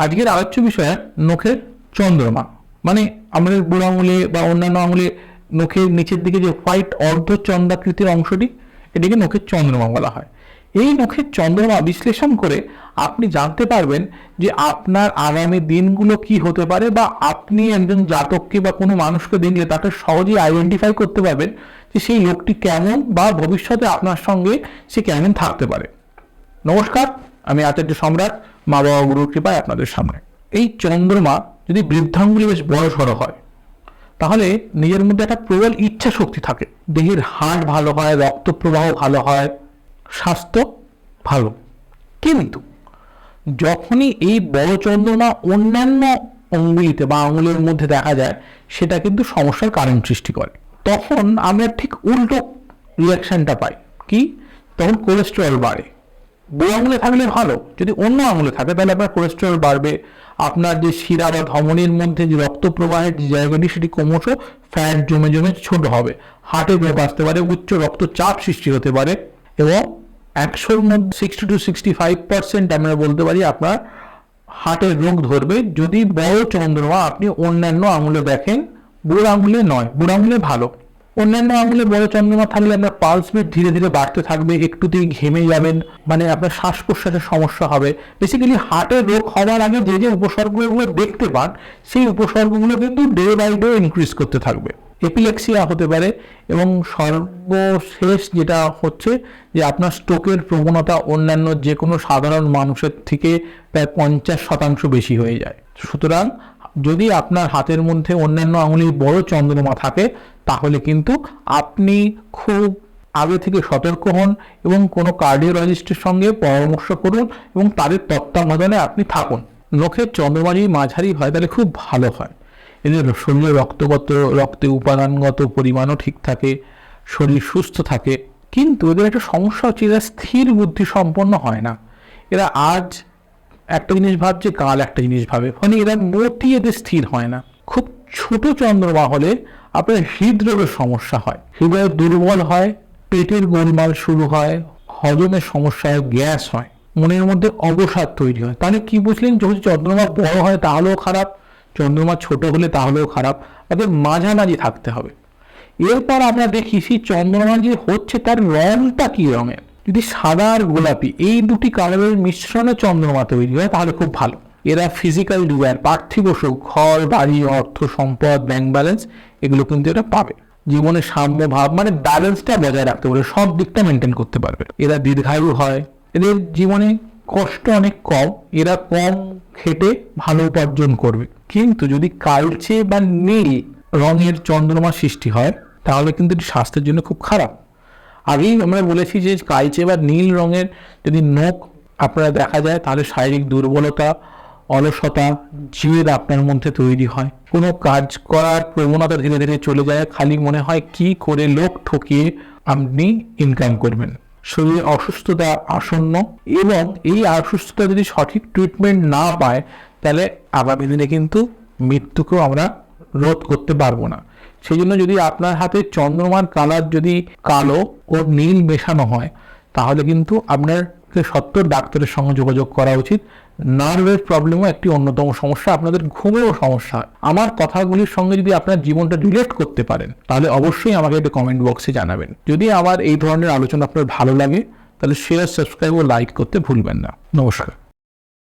আজকের আলোচ্য বিষয় নখের চন্দ্রমা। মানে আমাদের বুড়ো আঙুলে বা অন্যান্য আঙুলে নখের নিচের দিকে যে হোয়াইট অর্ধ অর্ধচন্দ্রাকৃতির অংশটি, এটিকে নখের চন্দ্রমা বলা হয়। এই নখের চন্দ্রমা বিশ্লেষণ করে আপনি জানতে পারবেন যে আপনার আগামী দিনগুলো কি হতে পারে বা আপনি একজন জাতককে বা কোনো মানুষকে দেখলে তাকে সহজেই আইডেন্টিফাই করতে পারবেন যে সেই লোকটি কেমন বা ভবিষ্যতে আপনার সঙ্গে সে কেমন থাকতে পারে। নমস্কার। আমি আচার্য সম্রাট, মা বাবা গুরুর কৃপায় আপনাদের সামনে। এই চন্দ্রমা যদি বৃদ্ধাঙ্গুলি বেশ বড় সড়ো হয়, তাহলে নিজের মধ্যে একটা প্রবল ইচ্ছা শক্তি থাকে। দেহের হাড় ভালো হয় রক্ত প্রবাহ ভালো হয়, স্বাস্থ্য ভালো। কিন্তু যখনই এই বড় চন্দ্রমা অন্যান্য অঙ্গুলিতে বা আঙুলের মধ্যে দেখা যায়, সেটা কিন্তু সমস্যার কারণ সৃষ্টি করে। তখন আমরা ঠিক উল্টো রিয়াকশনটা পাই। কি? তখন কোলেস্টেরল বাড়ে। বুড়ো আঙুলে থাকলে ভালো। যদি অন্য আঙুলে থাকে, তাহলে আপনার কোলেস্টেরল বাড়বে। আপনার যে শিরা বা ধমনির মধ্যে যে রক্ত প্রবাহের যে জায়গাটি, সেটি ক্রমশ ফ্যাট জমে জমে ছোট হবে। হার্টে রোগ আসতে পারে, উচ্চ রক্তচাপ সৃষ্টি হতে পারে এবং একশোর মধ্যে sixty two sixty five percent আমরা বলতে পারি আপনার হার্টের রোগ ধরবে। যদি বড় চন্দ্রমা, আপনি অন্যান্য আঙুলে দেখেন, বুড়ো আঙুলে নয়, বুড়ো আঙুলে ভালো। অন্যান্য আঙুলে বড় চন্দ্রমা থাকলে আপনার পালস বিট ধীরে ধীরে বাড়তে থাকবে, একটুতেই ঘেমে যাবেন মানে আপনার শ্বাস প্রশ্বাসের সমস্যা হবে। বেসিক্যালি হার্টের রোগ হওয়ার আগে যে যে উপসর্গগুলো দেখতে পান, সেই উপসর্গগুলো কিন্তু ডে বাই ডে ইনক্রিজ করতে থাকবে। এপিলেক্সিয়া হতে পারে এবং সর্বশেষ যেটা হচ্ছে যে আপনার স্ট্রোকের প্রবণতা অন্যান্য যে কোনো সাধারণ মানুষের থেকে প্রায় পঞ্চাশ শতাংশ বেশি হয়ে যায়। সুতরাং যদি আপনার হাতের মধ্যে অন্যান্য আঙুলির বড় চন্দ্রমা থাকে, তাহলে কিন্তু আপনি খুব আগে থেকে সতর্ক হন এবং কোনো কার্ডিওলজিস্টের সঙ্গে পরামর্শ করুন এবং তাদের তত্ত্বাবধানে আপনি থাকুন। নখের চন্দ্রমা যদি মাঝারি হয়, তাহলে খুব ভালো হয়। এদের শরীরে রক্তগত, রক্তে উপাদানগত পরিমাণও ঠিক থাকে, শরীর সুস্থ থাকে। কিন্তু এদের একটা সমস্যা হচ্ছে, এরা স্থির বুদ্ধি সম্পন্ন হয় না। এরা আজ একটা জিনিস ভাবছে, কাল একটা জিনিস ভাবে। ফলে এরা মোটি এদের স্থির হয় না। খুব ছোট চন্দ্রমা হলে আপনার হৃদরোগের সমস্যা হয়। হৃদয় দুর্বল হয়, পেটের গোলমাল শুরু হয়, হজমের সমস্যা হয়, গ্যাস হয়, মনের মধ্যে অবসাদ তৈরি হয়। তাহলে কি বুঝলেন? যদি চন্দ্রমা বড় হয় তাহলেও খারাপ, চন্দ্রমা ছোট হলে তাহলেও খারাপ। তাদের মাঝামাঝি থাকতে হবে। এরপর আমরা দেখি সেই চন্দ্রমা যে হচ্ছে তার রংটা কি রঙের? যদি সাদা আর গোলাপি, এই দুটি কালারের মিশ্রণে চন্দ্রমা তৈরি হয়, তাহলে খুব ভালো। এরা ফিজিক্যাল ডিওয়ার পার্থিব সুখ ঘর বাড়ি, অর্থ, সম্পদ ব্যাংক ব্যালেন্স এগুলো কিন্তু এরা পাবে। জীবনের সাম্য ভাব মানে ব্যালেন্সটা বজায় রাখতে পারবে সব দিকটা মেনটেন করতে পারবে। এরা দীর্ঘায়ু হয়, এদের জীবনে কষ্ট অনেক কম, এরা কম খেটে ভালো উপার্জন করবে। কিন্তু যদি কালচে বা নীল রঙের চন্দ্রমা সৃষ্টি হয়, তাহলে কিন্তু এটি স্বাস্থ্যের জন্য খুব খারাপ। আগেই আমরা বলেছি যে কালচে বা নীল রঙের যদি নখ আপনারা দেখা যায়, তাহলে শারীরিক দুর্বলতা, অলসতা, জেদ আপনার মধ্যে তৈরি হয়। কোনো কাজ করার প্রবণতা ধীরে ধীরে চলে যায়। খালি মনে হয় কি করে লোক ঠকিয়ে আপনি ইনকাম করবেন। শরীরে অসুস্থতা আসন্ন এবং এই অসুস্থতা যদি সঠিক ট্রিটমেন্ট না পায়, তাহলে আগামী দিনে কিন্তু মৃত্যুকেও আমরা রোধ করতে পারব না। সেই জন্য যদি আপনার হাতে চন্দ্রমার কালার যদি কালো ও নীল মেশানো হয়, তাহলে কিন্তু আপনাকে সত্তর ডাক্তারের সঙ্গে যোগাযোগ করা উচিত। নার্ভের প্রবলেমও একটি অন্যতম সমস্যা, আপনাদের ঘুমেও সমস্যা। আমার কথাগুলির সঙ্গে যদি আপনার জীবনটা রিলেট করতে পারেন, তাহলে অবশ্যই আমাকে একটা কমেন্ট বক্সে জানাবেন। যদি আমার এই ধরনের আলোচনা আপনার ভালো লাগে, তাহলে শেয়ার সাবস্ক্রাইব ও লাইক করতে ভুলবেন না। নমস্কার।